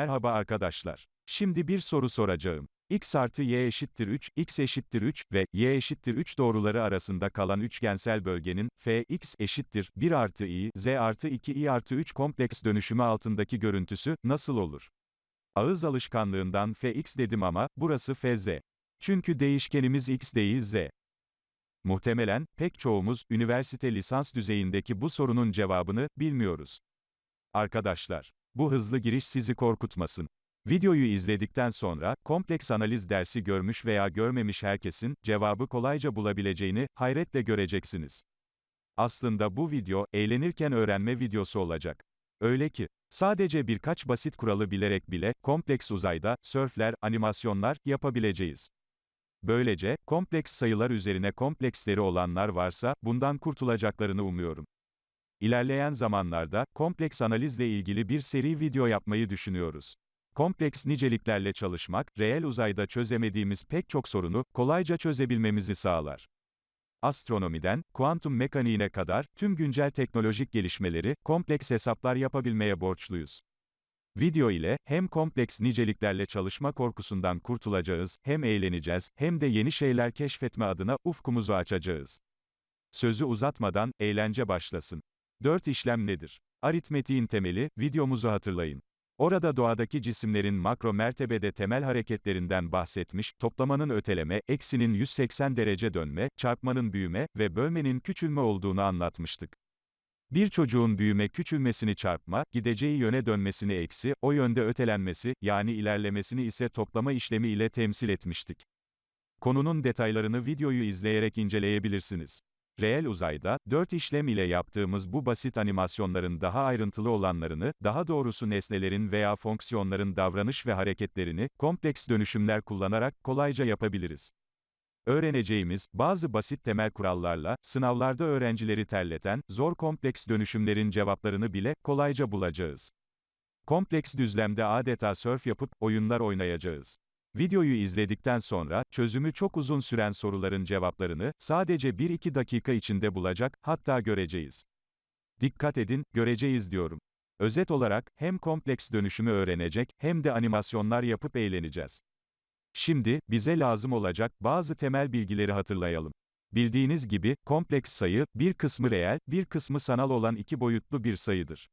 Merhaba arkadaşlar. Şimdi bir soru soracağım. x artı y eşittir 3, x eşittir 3 ve y eşittir 3 doğruları arasında kalan üçgensel bölgenin f x eşittir 1 artı i, z artı 2 i artı 3 kompleks dönüşümü altındaki görüntüsü nasıl olur? Ağız alışkanlığından f x dedim ama burası f z. Çünkü değişkenimiz x değil z. Muhtemelen pek çoğumuz üniversite lisans düzeyindeki bu sorunun cevabını bilmiyoruz. Arkadaşlar, bu hızlı giriş sizi korkutmasın. Videoyu izledikten sonra, kompleks analiz dersi görmüş veya görmemiş herkesin, cevabı kolayca bulabileceğini, hayretle göreceksiniz. Aslında bu video, eğlenirken öğrenme videosu olacak. Öyle ki, sadece birkaç basit kuralı bilerek bile, kompleks uzayda, sörfler, animasyonlar, yapabileceğiz. Böylece, kompleks sayılar üzerine kompleksleri olanlar varsa, bundan kurtulacaklarını umuyorum. İlerleyen zamanlarda, kompleks analizle ilgili bir seri video yapmayı düşünüyoruz. Kompleks niceliklerle çalışmak, reel uzayda çözemediğimiz pek çok sorunu, kolayca çözebilmemizi sağlar. Astronomiden, kuantum mekaniğine kadar, tüm güncel teknolojik gelişmeleri, kompleks hesaplar yapabilmeye borçluyuz. Video ile, hem kompleks niceliklerle çalışma korkusundan kurtulacağız, hem eğleneceğiz, hem de yeni şeyler keşfetme adına ufkumuzu açacağız. Sözü uzatmadan, eğlence başlasın. 4 işlem nedir? Aritmetiğin temeli, videomuzu hatırlayın. Orada doğadaki cisimlerin makro mertebede temel hareketlerinden bahsetmiş, toplamanın öteleme, eksinin 180 derece dönme, çarpmanın büyüme ve bölmenin küçülme olduğunu anlatmıştık. Bir çocuğun büyüme küçülmesini çarpma, gideceği yöne dönmesini eksi, o yönde ötelenmesi, yani ilerlemesini ise toplama işlemi ile temsil etmiştik. Konunun detaylarını videoyu izleyerek inceleyebilirsiniz. Reel uzayda, dört işlem ile yaptığımız bu basit animasyonların daha ayrıntılı olanlarını, daha doğrusu nesnelerin veya fonksiyonların davranış ve hareketlerini, kompleks dönüşümler kullanarak, kolayca yapabiliriz. Öğreneceğimiz, bazı basit temel kurallarla, sınavlarda öğrencileri terleten, zor kompleks dönüşümlerin cevaplarını bile, kolayca bulacağız. Kompleks düzlemde adeta sörf yapıp, oyunlar oynayacağız. Videoyu izledikten sonra, çözümü çok uzun süren soruların cevaplarını, sadece 1-2 dakika içinde bulacak, hatta göreceğiz. Dikkat edin, göreceğiz diyorum. Özet olarak, hem kompleks dönüşümü öğrenecek, hem de animasyonlar yapıp eğleneceğiz. Şimdi, bize lazım olacak, bazı temel bilgileri hatırlayalım. Bildiğiniz gibi, kompleks sayı, bir kısmı reel, bir kısmı sanal olan iki boyutlu bir sayıdır.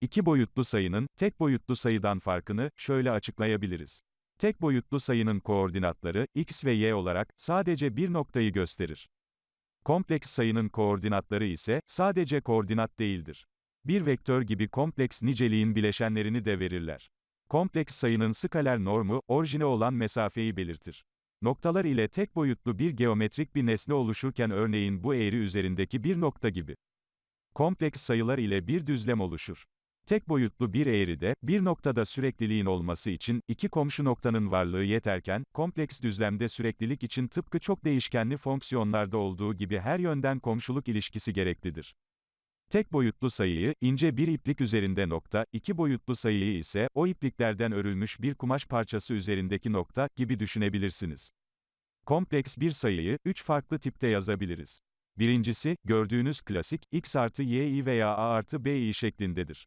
İki boyutlu sayının, tek boyutlu sayıdan farkını, şöyle açıklayabiliriz. Tek boyutlu sayının koordinatları, x ve y olarak, sadece bir noktayı gösterir. Kompleks sayının koordinatları ise, sadece koordinat değildir. Bir vektör gibi kompleks niceliğin bileşenlerini de verirler. Kompleks sayının skaler normu, orijine olan mesafeyi belirtir. Noktalar ile tek boyutlu bir geometrik bir nesne oluşurken örneğin bu eğri üzerindeki bir nokta gibi. Kompleks sayılar ile bir düzlem oluşur. Tek boyutlu bir eğride, bir noktada sürekliliğin olması için, iki komşu noktanın varlığı yeterken, kompleks düzlemde süreklilik için tıpkı çok değişkenli fonksiyonlarda olduğu gibi her yönden komşuluk ilişkisi gereklidir. Tek boyutlu sayıyı, ince bir iplik üzerinde nokta, iki boyutlu sayıyı ise, o ipliklerden örülmüş bir kumaş parçası üzerindeki nokta, gibi düşünebilirsiniz. Kompleks bir sayıyı, üç farklı tipte yazabiliriz. Birincisi, gördüğünüz klasik, x artı y veya a artı b şeklindedir.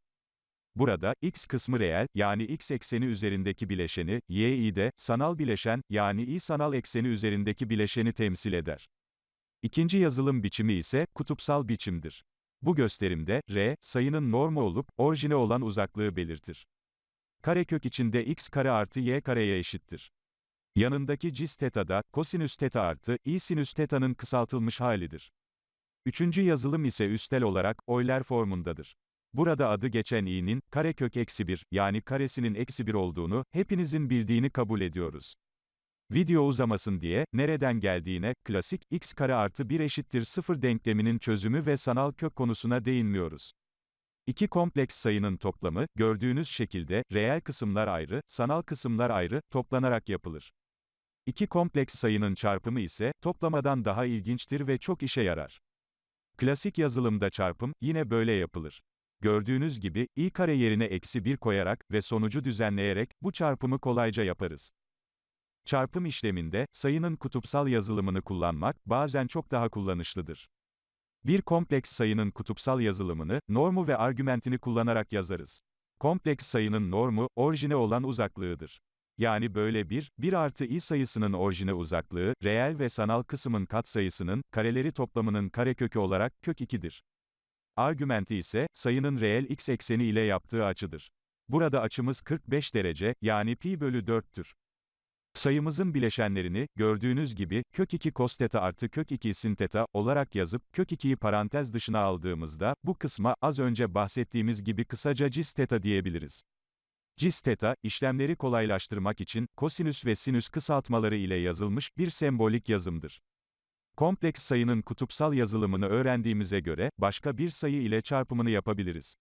Burada, x kısmı reel, yani x ekseni üzerindeki bileşeni, y de, sanal bileşen, yani i sanal ekseni üzerindeki bileşeni temsil eder. İkinci yazılım biçimi ise, kutupsal biçimdir. Bu gösterimde, r, sayının normu olup, orijine olan uzaklığı belirtir. Karekök içinde x kare artı y kareye eşittir. Yanındaki cis teta da, kosinüs teta artı, i sinüs teta'nın kısaltılmış halidir. Üçüncü yazılım ise üstel olarak, Euler formundadır. Burada adı geçen i'nin, karekök eksi 1, yani karesinin eksi 1 olduğunu, hepinizin bildiğini kabul ediyoruz. Video uzamasın diye, nereden geldiğine, klasik, x kare artı 1 eşittir 0 denkleminin çözümü ve sanal kök konusuna değinmiyoruz. İki kompleks sayının toplamı, gördüğünüz şekilde, reel kısımlar ayrı, sanal kısımlar ayrı, toplanarak yapılır. İki kompleks sayının çarpımı ise, toplamadan daha ilginçtir ve çok işe yarar. Klasik yazılımda çarpım, yine böyle yapılır. Gördüğünüz gibi, i kare yerine eksi 1 koyarak ve sonucu düzenleyerek, bu çarpımı kolayca yaparız. Çarpım işleminde, sayının kutupsal yazılımını kullanmak, bazen çok daha kullanışlıdır. Bir kompleks sayının kutupsal yazılımını, normu ve argümentini kullanarak yazarız. kompleks sayının normu, orijine olan uzaklığıdır. Yani böyle bir, 1 artı i sayısının orijine uzaklığı, reel ve sanal kısmın katsayısının, kareleri toplamının karekökü olarak, kök 2'dir. Argümenti ise, sayının reel x ekseni ile yaptığı açıdır. Burada açımız 45 derece, yani pi bölü 4'tür. Sayımızın bileşenlerini, gördüğünüz gibi, kök 2 cos theta artı kök 2 sin theta olarak yazıp, kök 2'yi parantez dışına aldığımızda, bu kısma, az önce bahsettiğimiz gibi kısaca cis theta diyebiliriz. Cis theta, işlemleri kolaylaştırmak için, kosinüs ve sinüs kısaltmaları ile yazılmış, bir sembolik yazımdır. Kompleks sayının kutupsal yazılımını öğrendiğimize göre, başka bir sayı ile çarpımını yapabiliriz.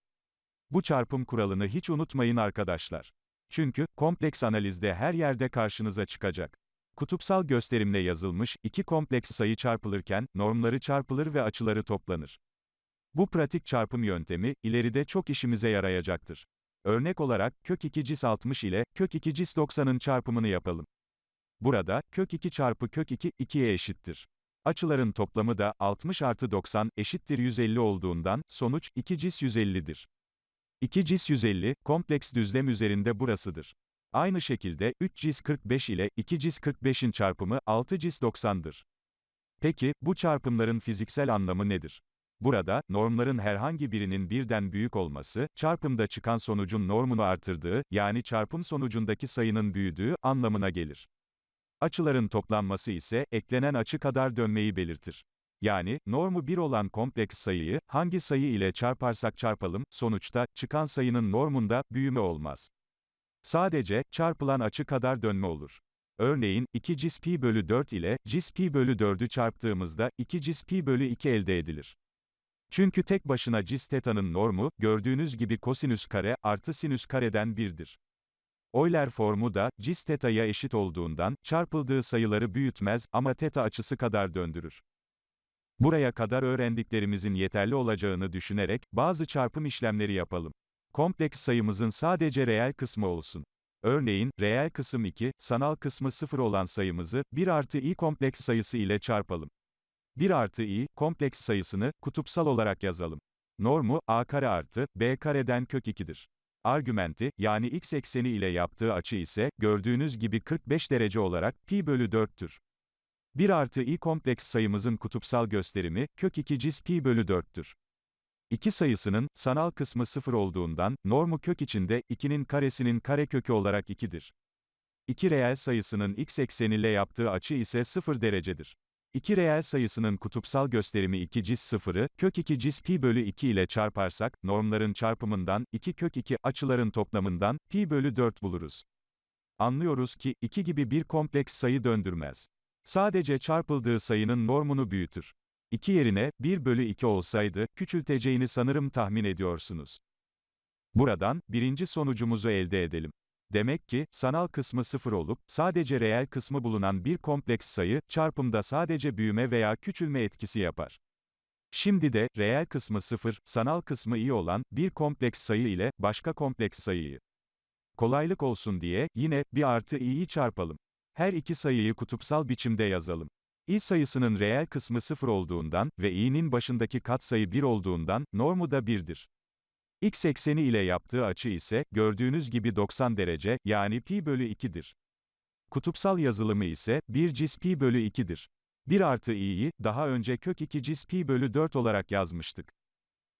Bu çarpım kuralını hiç unutmayın arkadaşlar. Çünkü, kompleks analizde her yerde karşınıza çıkacak. Kutupsal gösterimle yazılmış, iki kompleks sayı çarpılırken, normları çarpılır ve açıları toplanır. Bu pratik çarpım yöntemi, ileride çok işimize yarayacaktır. Örnek olarak, kök 2 cis 60 ile, kök 2 cis 90'ın çarpımını yapalım. Burada, kök 2 çarpı kök 2, 2'ye eşittir. Açıların toplamı da, 60 artı 90, eşittir 150 olduğundan, sonuç, 2 cis 150'dir. 2 cis 150, kompleks düzlem üzerinde burasıdır. Aynı şekilde, 3 cis 45 ile 2 cis 45'in çarpımı, 6 cis 90'dır. Peki, bu çarpımların fiziksel anlamı nedir? Burada, normların herhangi birinin birden büyük olması, çarpımda çıkan sonucun normunu artırdığı, yani çarpım sonucundaki sayının büyüdüğü, anlamına gelir. Açıların toplanması ise, eklenen açı kadar dönmeyi belirtir. Yani, normu 1 olan kompleks sayıyı, hangi sayı ile çarparsak çarpalım, sonuçta, çıkan sayının normunda, büyüme olmaz. Sadece, çarpılan açı kadar dönme olur. Örneğin, 2 cis pi bölü 4 ile, cis pi bölü 4'ü çarptığımızda, 2 cis pi bölü 2 elde edilir. Çünkü tek başına cis teta'nın normu, gördüğünüz gibi kosinüs kare, artı sinüs kareden birdir. Euler formu da, cis teta'ya eşit olduğundan, çarpıldığı sayıları büyütmez, ama teta açısı kadar döndürür. Buraya kadar öğrendiklerimizin yeterli olacağını düşünerek, bazı çarpım işlemleri yapalım. Kompleks sayımızın sadece reel kısmı olsun. Örneğin, reel kısım 2, sanal kısmı 0 olan sayımızı, 1 artı i kompleks sayısı ile çarpalım. 1 artı i, kompleks sayısını, kutupsal olarak yazalım. Normu, a kare artı, b kareden kök 2'dir. Argümenti, yani x ekseni ile yaptığı açı ise, gördüğünüz gibi 45 derece olarak, pi bölü 4'tür. 1 artı i kompleks sayımızın kutupsal gösterimi, kök 2 cis pi bölü 4'tür. 2 sayısının, sanal kısmı 0 olduğundan, normu kök içinde, 2'nin karesinin karekökü olarak 2'dir. 2 reel sayısının x ekseniyle yaptığı açı ise 0 derecedir. 2 reel sayısının kutupsal gösterimi 2 cis 0'ı, kök 2 cis pi bölü 2 ile çarparsak, normların çarpımından, 2 kök 2, açıların toplamından, pi bölü 4 buluruz. Anlıyoruz ki, 2 gibi bir kompleks sayı döndürmez. Sadece çarpıldığı sayının normunu büyütür. 2 yerine, 1 bölü 2 olsaydı, küçülteceğini sanırım tahmin ediyorsunuz. Buradan, birinci sonucumuzu elde edelim. Demek ki, sanal kısmı 0 olup, sadece reel kısmı bulunan bir kompleks sayı, çarpımda sadece büyüme veya küçülme etkisi yapar. Şimdi de, reel kısmı 0, sanal kısmı iyi olan, bir kompleks sayı ile, başka kompleks sayıyı. Kolaylık olsun diye, yine, bir artı i'yi çarpalım. Her iki sayıyı kutupsal biçimde yazalım. i sayısının reel kısmı 0 olduğundan ve i'nin başındaki katsayı 1 olduğundan, normu da 1'dir. X ekseni ile yaptığı açı ise, gördüğünüz gibi 90 derece, yani pi bölü 2'dir. Kutupsal yazılımı ise, 1 cis pi bölü 2'dir. 1 artı i'yi, daha önce kök 2 cis pi bölü 4 olarak yazmıştık.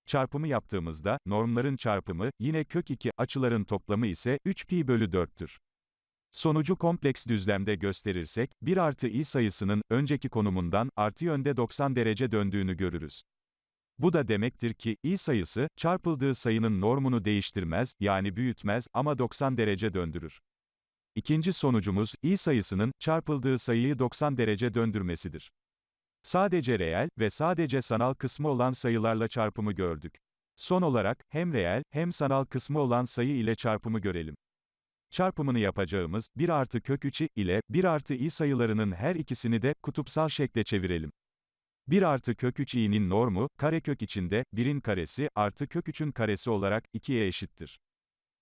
Çarpımı yaptığımızda, normların çarpımı, yine kök 2, açıların toplamı ise, 3 pi bölü 4'tür. Sonucu kompleks düzlemde gösterirsek, 1 artı i sayısının, önceki konumundan, artı yönde 90 derece döndüğünü görürüz. Bu da demektir ki, i sayısı, çarpıldığı sayının normunu değiştirmez, yani büyütmez, ama 90 derece döndürür. İkinci sonucumuz, i sayısının, çarpıldığı sayıyı 90 derece döndürmesidir. Sadece reel ve sadece sanal kısmı olan sayılarla çarpımı gördük. Son olarak, hem reel, hem sanal kısmı olan sayı ile çarpımı görelim. Çarpımını yapacağımız, 1 artı kök 3 ile, 1 artı i sayılarının her ikisini de, kutupsal şekle çevirelim. 1 artı kök 3 i'nin normu, karekök içinde, 1'in karesi, artı kök 3'ün karesi olarak, 2'ye eşittir.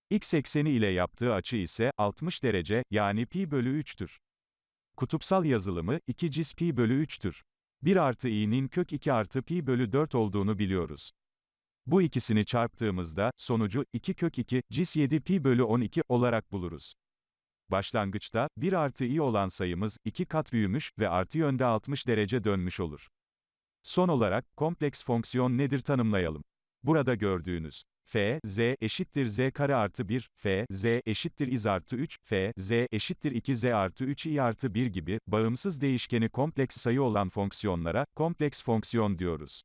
X ekseni ile yaptığı açı ise, 60 derece, yani pi bölü 3'tür. Kutupsal yazılımı, 2 cis pi bölü 3'tür. 1 artı i'nin kök 2 artı pi bölü 4 olduğunu biliyoruz. Bu ikisini çarptığımızda, sonucu, 2 kök 2, cis 7 pi bölü 12 olarak buluruz. Başlangıçta, 1 artı i olan sayımız, 2 kat büyümüş ve artı yönde 60 derece dönmüş olur. Son olarak, kompleks fonksiyon nedir tanımlayalım. Burada gördüğünüz, f, z eşittir z kare artı 1, f, z eşittir iz artı 3, f, z eşittir 2 z artı 3 i artı 1 gibi, bağımsız değişkeni kompleks sayı olan fonksiyonlara, kompleks fonksiyon diyoruz.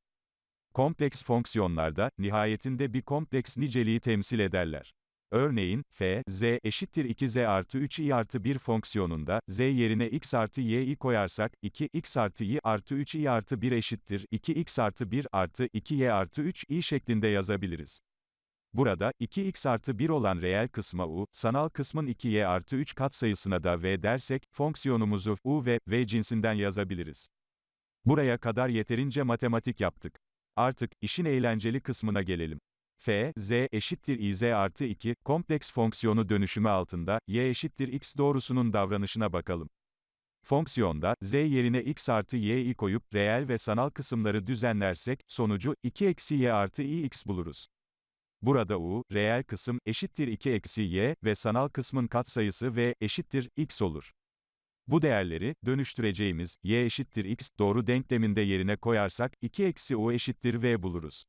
Kompleks fonksiyonlarda, nihayetinde bir kompleks niceliği temsil ederler. Örneğin, f, z eşittir 2z artı 3 i artı 1 fonksiyonunda, z yerine x artı y'yi koyarsak, 2, x artı y artı 3 i artı 1 eşittir, 2 x artı 1 artı 2 y artı 3 i şeklinde yazabiliriz. Burada, 2x artı 1 olan reel kısma u, sanal kısmın 2y artı 3 katsayısına da v dersek, fonksiyonumuzu u ve v cinsinden yazabiliriz. Buraya kadar yeterince matematik yaptık. Artık, işin eğlenceli kısmına gelelim. F, z eşittir iz artı 2, kompleks fonksiyonu dönüşümü altında, y eşittir x doğrusunun davranışına bakalım. Fonksiyonda, z yerine x artı y'yi koyup, reel ve sanal kısımları düzenlersek, sonucu, 2 eksi y artı ix buluruz. Burada u, reel kısım, eşittir 2 eksi y ve sanal kısmın katsayısı v, eşittir, x olur. Bu değerleri, dönüştüreceğimiz, y eşittir x, doğru denkleminde yerine koyarsak, 2 eksi u eşittir v buluruz.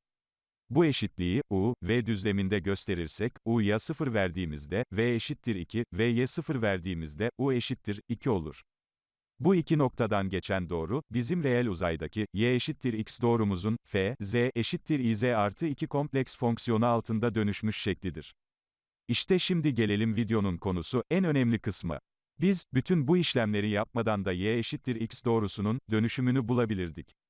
Bu eşitliği, u, v düzleminde gösterirsek, u'ya 0 verdiğimizde, v eşittir 2, v'ye 0 verdiğimizde, u eşittir 2 olur. Bu iki noktadan geçen doğru, bizim reel uzaydaki, y eşittir x doğrumuzun, f, z eşittir iz artı 2 kompleks fonksiyonu altında dönüşmüş şeklidir. İşte şimdi gelelim videonun konusu, en önemli kısmı. Biz, bütün bu işlemleri yapmadan da y eşittir x doğrusunun, dönüşümünü bulabilirdik.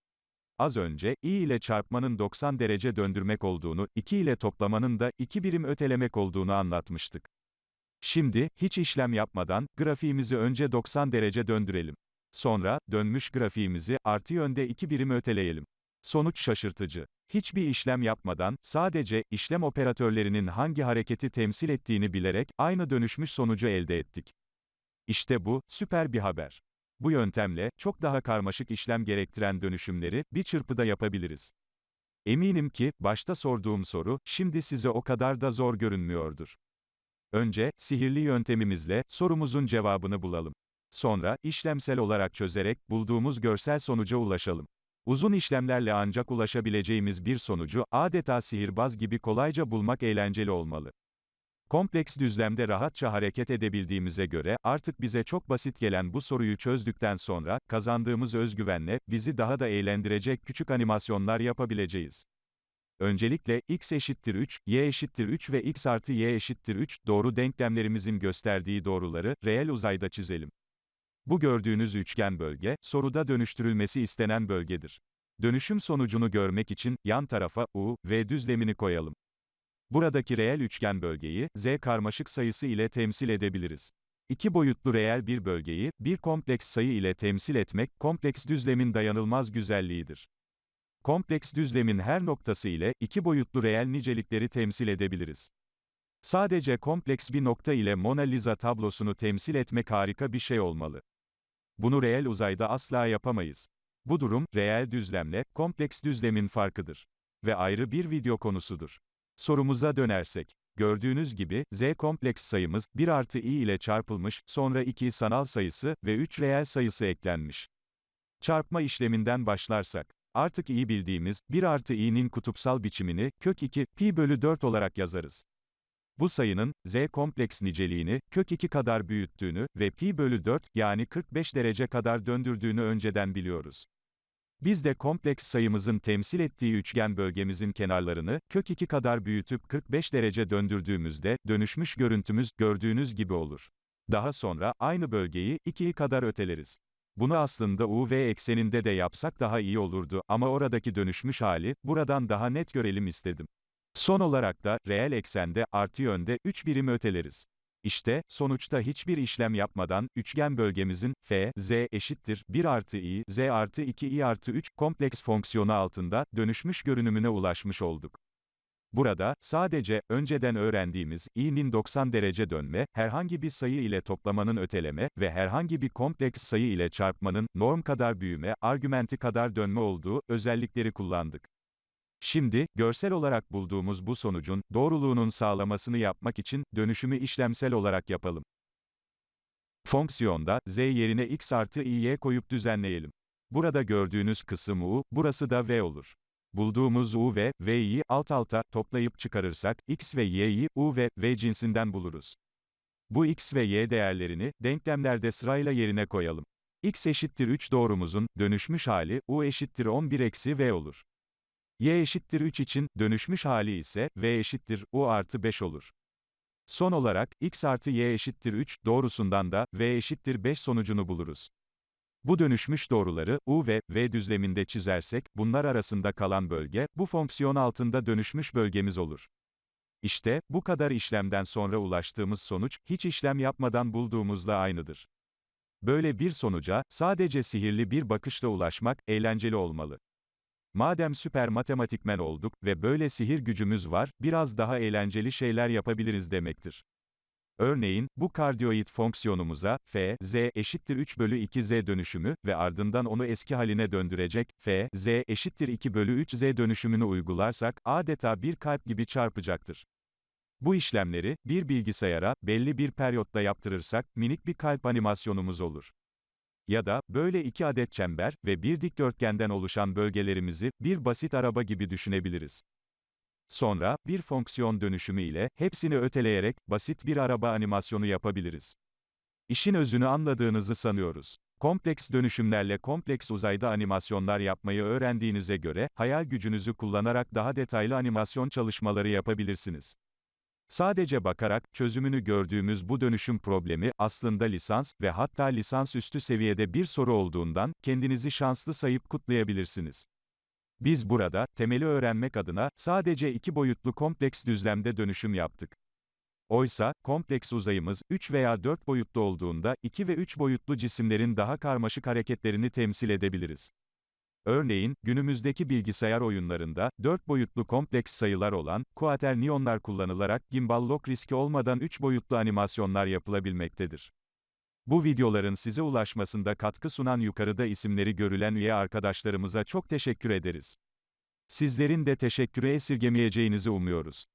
Az önce, i ile çarpmanın 90 derece döndürmek olduğunu, 2 ile toplamanın da 2 birim ötelemek olduğunu anlatmıştık. Şimdi, hiç işlem yapmadan, grafiğimizi önce 90 derece döndürelim. Sonra, dönmüş grafiğimizi, artı yönde 2 birim öteleyelim. Sonuç şaşırtıcı. Hiçbir işlem yapmadan, sadece, işlem operatörlerinin hangi hareketi temsil ettiğini bilerek, aynı dönüşmüş sonucu elde ettik. İşte bu, süper bir haber. Bu yöntemle, çok daha karmaşık işlem gerektiren dönüşümleri, bir çırpıda yapabiliriz. Eminim ki, başta sorduğum soru, şimdi size o kadar da zor görünmüyordur. Önce, sihirli yöntemimizle, sorumuzun cevabını bulalım. Sonra, işlemsel olarak çözerek, bulduğumuz görsel sonuca ulaşalım. Uzun işlemlerle ancak ulaşabileceğimiz bir sonucu, adeta sihirbaz gibi kolayca bulmak eğlenceli olmalı. Kompleks düzlemde rahatça hareket edebildiğimize göre, artık bize çok basit gelen bu soruyu çözdükten sonra, kazandığımız özgüvenle, bizi daha da eğlendirecek küçük animasyonlar yapabileceğiz. Öncelikle, x eşittir 3, y eşittir 3 ve x artı y eşittir 3, doğru denklemlerimizin gösterdiği doğruları, reel uzayda çizelim. Bu gördüğünüz üçgen bölge, soruda dönüştürülmesi istenen bölgedir. Dönüşüm sonucunu görmek için, yan tarafa, u, v düzlemini koyalım. Buradaki reel üçgen bölgeyi, z karmaşık sayısı ile temsil edebiliriz. İki boyutlu reel bir bölgeyi, bir kompleks sayı ile temsil etmek, kompleks düzlemin dayanılmaz güzelliğidir. Kompleks düzlemin her noktası ile, iki boyutlu reel nicelikleri temsil edebiliriz. Sadece kompleks bir nokta ile Mona Lisa tablosunu temsil etmek harika bir şey olmalı. Bunu reel uzayda asla yapamayız. Bu durum, reel düzlemle, kompleks düzlemin farkıdır. Ve ayrı bir video konusudur. Sorumuza dönersek. Gördüğünüz gibi, z kompleks sayımız, 1 artı i ile çarpılmış, sonra 2 sanal sayısı ve 3 reel sayısı eklenmiş. Çarpma işleminden başlarsak. Artık iyi bildiğimiz, 1 artı i'nin kutupsal biçimini, kök 2, pi bölü 4 olarak yazarız. Bu sayının, z kompleks niceliğini, kök 2 kadar büyüttüğünü ve pi bölü 4, yani 45 derece kadar döndürdüğünü önceden biliyoruz. Biz de kompleks sayımızın temsil ettiği üçgen bölgemizin kenarlarını, kök 2 kadar büyütüp 45 derece döndürdüğümüzde, dönüşmüş görüntümüz, gördüğünüz gibi olur. Daha sonra, aynı bölgeyi, 2'yi kadar öteleriz. Bunu aslında UV ekseninde de yapsak daha iyi olurdu ama oradaki dönüşmüş hali, buradan daha net görelim istedim. Son olarak da, reel eksende, artı yönde, 3 birim öteleriz. İşte, sonuçta hiçbir işlem yapmadan, üçgen bölgemizin, f, z eşittir, 1 artı i, z artı 2 i artı 3, kompleks fonksiyonu altında, dönüşmüş görünümüne ulaşmış olduk. Burada, sadece, önceden öğrendiğimiz, i'nin 90 derece dönme, herhangi bir sayı ile toplamanın öteleme ve herhangi bir kompleks sayı ile çarpmanın, norm kadar büyüme, argümenti kadar dönme olduğu, özellikleri kullandık. Şimdi, görsel olarak bulduğumuz bu sonucun, doğruluğunun sağlamasını yapmak için, dönüşümü işlemsel olarak yapalım. Fonksiyonda, z yerine x artı i'y koyup düzenleyelim. Burada gördüğünüz kısım u, burası da v olur. Bulduğumuz u ve v'yi alt alta toplayıp çıkarırsak, x ve y'yi u ve v cinsinden buluruz. Bu x ve y değerlerini, denklemlerde sırayla yerine koyalım. x eşittir 3 doğrumuzun, dönüşmüş hali, u eşittir 11 eksi v olur. Y eşittir 3 için, dönüşmüş hali ise, v eşittir, u artı 5 olur. Son olarak, x artı y eşittir 3, doğrusundan da, v eşittir 5 sonucunu buluruz. Bu dönüşmüş doğruları, u ve v düzleminde çizersek, bunlar arasında kalan bölge, bu fonksiyon altında dönüşmüş bölgemiz olur. İşte, bu kadar işlemden sonra ulaştığımız sonuç, hiç işlem yapmadan bulduğumuzla aynıdır. Böyle bir sonuca, sadece sihirli bir bakışla ulaşmak, eğlenceli olmalı. Madem süper matematikmen olduk ve böyle sihir gücümüz var, biraz daha eğlenceli şeyler yapabiliriz demektir. Örneğin, bu kardioid fonksiyonumuza, f, z eşittir 3 bölü 2 z dönüşümü ve ardından onu eski haline döndürecek, f, z eşittir 2 bölü 3 z dönüşümünü uygularsak, adeta bir kalp gibi çarpacaktır. Bu işlemleri, bir bilgisayara, belli bir periyotta yaptırırsak, minik bir kalp animasyonumuz olur. Ya da, böyle iki adet çember ve bir dikdörtgenden oluşan bölgelerimizi, bir basit araba gibi düşünebiliriz. Sonra, bir fonksiyon dönüşümü ile, hepsini öteleyerek, basit bir araba animasyonu yapabiliriz. İşin özünü anladığınızı sanıyoruz. Kompleks dönüşümlerle kompleks uzayda animasyonlar yapmayı öğrendiğinize göre, hayal gücünüzü kullanarak daha detaylı animasyon çalışmaları yapabilirsiniz. Sadece bakarak, çözümünü gördüğümüz bu dönüşüm problemi, aslında lisans ve hatta lisans üstü seviyede bir soru olduğundan, kendinizi şanslı sayıp kutlayabilirsiniz. Biz burada, temeli öğrenmek adına, sadece iki boyutlu kompleks düzlemde dönüşüm yaptık. Oysa, kompleks uzayımız, 3 veya 4 boyutlu olduğunda, 2 ve 3 boyutlu cisimlerin daha karmaşık hareketlerini temsil edebiliriz. Örneğin, günümüzdeki bilgisayar oyunlarında, 4 boyutlu kompleks sayılar olan, kuaterniyonlar kullanılarak, gimbal lock riski olmadan 3 boyutlu animasyonlar yapılabilmektedir. Bu videoların size ulaşmasında katkı sunan yukarıda isimleri görülen üye arkadaşlarımıza çok teşekkür ederiz. Sizlerin de teşekkürü esirgemeyeceğinizi umuyoruz.